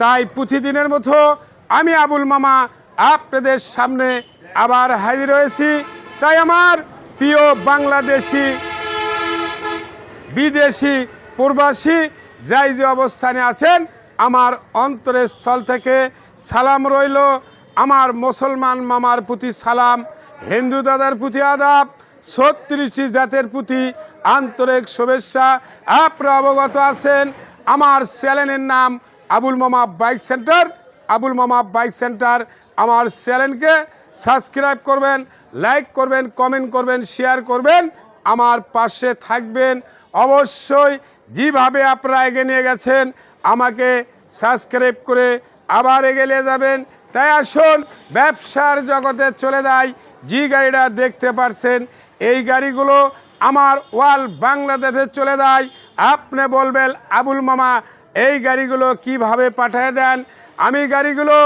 তাই প্রতিদিনের মতো আমি আবুল মামা আপনাদের সামনে আবার হাজির হয়েছি। তাই আমার প্রিয় বাংলাদেশি, বিদেশি প্রবাসী যাই যে অবস্থানে আছেন, আমার অন্তরের স্থল থেকে সালাম রইল। আমার মুসলমান মামার প্রতি সালাম, হিন্দু দাদার প্রতি আদাব, ছত্রিশটি জাতের প্রতি আন্তরিক শুভেচ্ছা। আপনারা অবগত আছেন, আমার চ্যানেলের নাম আবুল মামা বাইক সেন্টার। আবুল মামা বাইক সেন্টার আমার চ্যানেলকে সাবস্ক্রাইব করবেন, লাইক করবেন, কমেন্ট করবেন, শেয়ার করবেন। আমার পাশে থাকবেন। অবশ্যই যেভাবে আপনারা এগিয়ে নিয়ে গেছেন, আমাকে সাবস্ক্রাইব করে আবার এগিয়ে যাবেন। তাই আসুন, ব্যবসার জগতে চলে যায় যে গাড়িটা দেখতে পারছেন, এই গাড়িগুলো আমার ওয়াল বাংলাদেশে চলে যায়। আপনি বলবেন, আবুল মামা এই গাড়িগুলো কীভাবে পাঠিয়ে দেন? আমি গাড়িগুলো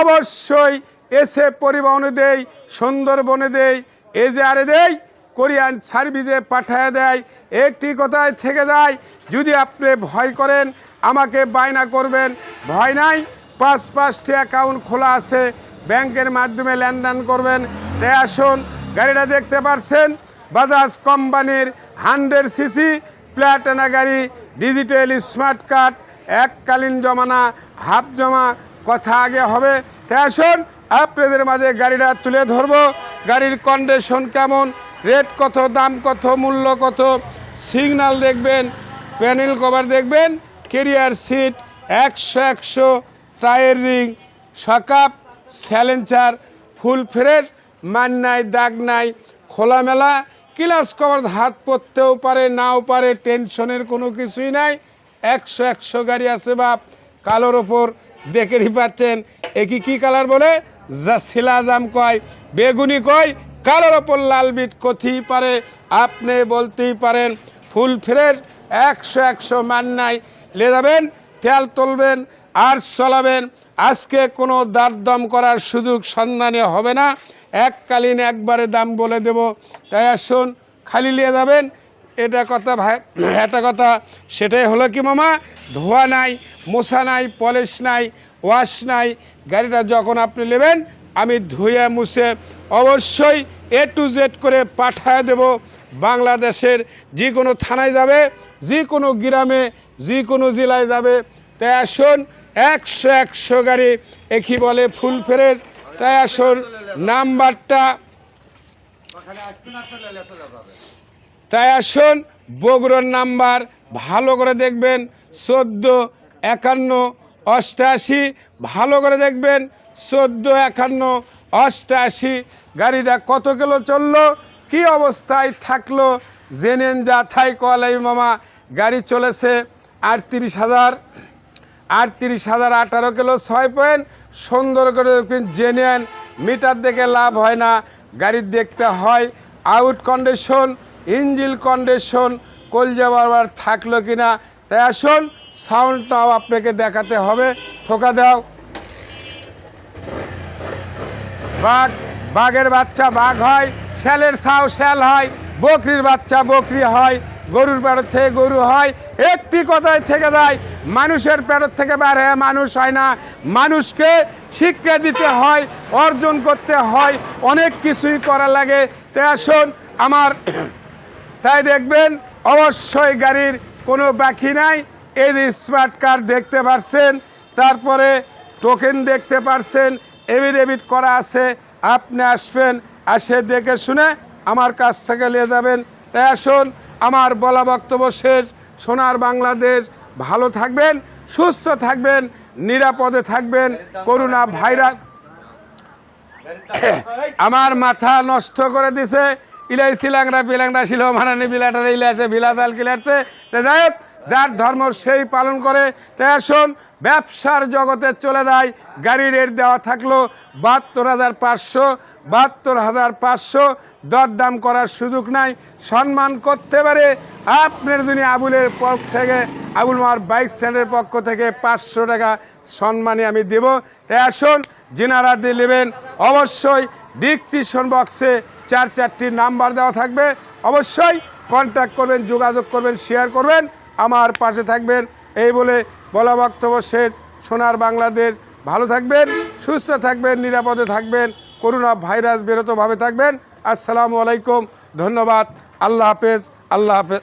অবশ্যই এসে পরিবহনে দেই, সুন্দরবনে দেই এই যে আরে দেই, কোরিয়ান সার্ভিসে পাঠিয়ে দেয়। একটি কথায় থেকে যায়, যদি আপনি ভয় করেন, আমাকে বায়না করবেন। ভয় নাই, পাঁচ পাঁচটি অ্যাকাউন্ট খোলা আছে। ব্যাংকের মাধ্যমে লেনদেন করবেন। তাই আসুন, গাড়িটা দেখতে পারছেন? বাজাজ কোম্পানির হান্ড্রেড সিসি প্ল্যাটানা গাড়ি, ডিজিটাল স্মার্ট কার্ড। এককালীন জমানা, হাফ জমা, কথা আগে হবে। তাই আসুন, আপনাদের মাঝে গাড়িটা তুলে ধরবো। গাড়ির কন্ডিশন কেমন রেট কত, দাম কত, মূল্য কত সিগনাল দেখবেন প্যানেল কভার দেখবেন কেরিয়ার সিট একশো একশো টায়ার রিং সকাপ স্যালেঞ্চার ফুল ফ্রেশ মান নাই, দাগ নাই, খোলামেলা ক্লাস কভার হাত পরতেও পারে, নাও পারে টেনশনের কোনো কিছুই নাই। একশো একশো গাড়ি আছে বাপ। কালোর ওপর দেখেই পাচ্ছেন। একই কি কালার বলে? যা কয়, বেগুনি কয়, কালোর ওপর লাল বিট কথেই পারে। আপনি বলতেই পারেন, ফুল ফ্রেশ, একশো একশো মান নাই লে যাবেন, তেল তুলবেন আর চলাবেন। আজকে কোনো দারদম করার সুযোগ সন্ধানে হবে না। এককালীন একবারে দাম বলে দেব। তাই আসুন, খালি নিয়ে যাবেন এটা কথা ভাই, একটা কথা, সেটাই হলো কি মামা? ধোয়া নাই মশা নাই, পলিশ নাই, ওয়াশ নাই, গাড়িটা যখন আপনি নেবেন, আমি ধুয়ে মুছে অবশ্যই এ টু জেড করে পাঠায় দেব। বাংলাদেশের যে কোনো থানায় যাবে, যে কোনো গ্রামে, যে কোনো জেলায় যাবে। তাই আসুন, একশো একশো গাড়ি একই বলে ফুল ফেরের তাই আসুন, নাম্বারটা তাই আসুন, বগুড়ার নাম্বার ভালো করে দেখবেন, চোদ্দ, একান্ন, অষ্টাশি, ভালো করে দেখবেন, চোদ্দ, একান্ন, অষ্টাশি, গাড়িটা কত কিলো চলল, কি অবস্থায় থাকল, জেনেন যা থাই কলাই মামা, গাড়ি চলেছে আটত্রিশ হাজার আটত্রিশ হাজার আঠারো কিলো ছয় পয়েন্ট, সুন্দর করে জেনেন মিটার দেখে লাভ হয় না গাড়ির দেখতে হয় আউট কন্ডিশন ইঞ্জিল কন্ডিশন কলজা বারবার থাকল কি না তাই আসুন সাউন্ডটাও আপনাকে দেখাতে হবে, ঠোকা দাও। বাঘ, বাঘের বাচ্চা বাঘ হয়, শ্যালের ছাও শ্যাল হয়, বকরির বাচ্চা বকরি হয়, গরুর পেটর থেকে গরু হয়, একটি কথায় থেকে যায়, মানুষের পেটর থেকে বের হয়ে মানুষ হয় না, মানুষকে শিক্ষা দিতে হয়, অর্জন করতে হয়, অনেক কিছুই করা লাগে। তাই আসুন, আমার তাই দেখবেন অবশ্যই গাড়ির কোনো বাকি নাই। এই যে স্মার্ট কার্ড দেখতে পারছেন তারপরে টোকেন দেখতে পারছেন এভিডেভিট করা আছে আপনি আসবেন আসে দেখে শুনে আমার কাছ থেকে নিয়ে যাবেন। তাই আসুন আমার বলা বক্তব্য শেষ। সোনার বাংলাদেশ ভালো থাকবেন সুস্থ থাকবেন নিরাপদে থাকবেন করোনা ভাইরাস আমার মাথা নষ্ট করে দিছে। ইলাই শিলাংরা বিলাংরা শিল মানানি বিলাটারে ইলে আসে বিলাতাল কিলারছে তো যাই, যার ধর্ম সেই পালন করে। তাই আসুন, ব্যবসার জগতে চলে যায় গাড়ি রেট দেওয়া থাকল বাহাত্তর হাজার পাঁচশো। বাহাত্তর হাজার পাঁচশো, দরদাম করার সুযোগ নাই। সম্মান করতে পারে। আপনার যদি আবুলের পক্ষ থেকে আবুল মার বাইক স্ট্যান্ডের পক্ষ থেকে পাঁচশো টাকা সম্মানে আমি দেব। তাই আসুন, যেনারা দিয়ে নেবেন, অবশ্যই ডিসক্রিপশন বক্সে চার চারটি নাম্বার দেওয়া থাকবে। অবশ্যই কন্ট্যাক্ট করবেন, যোগাযোগ করবেন শেয়ার করবেন। আমার পাশে থাকবেন। এই বলে বলা বক্তব্য শেষ। সোনার বাংলাদেশ, ভালো থাকবেন, সুস্থ থাকবেন, নিরাপদে থাকবেন, করোনা ভাইরাস বেরোতভাবে থাকবেন। আসসালামু আলাইকুম, ধন্যবাদ। আল্লাহ হাফেজ আল্লাহ হাফেজ।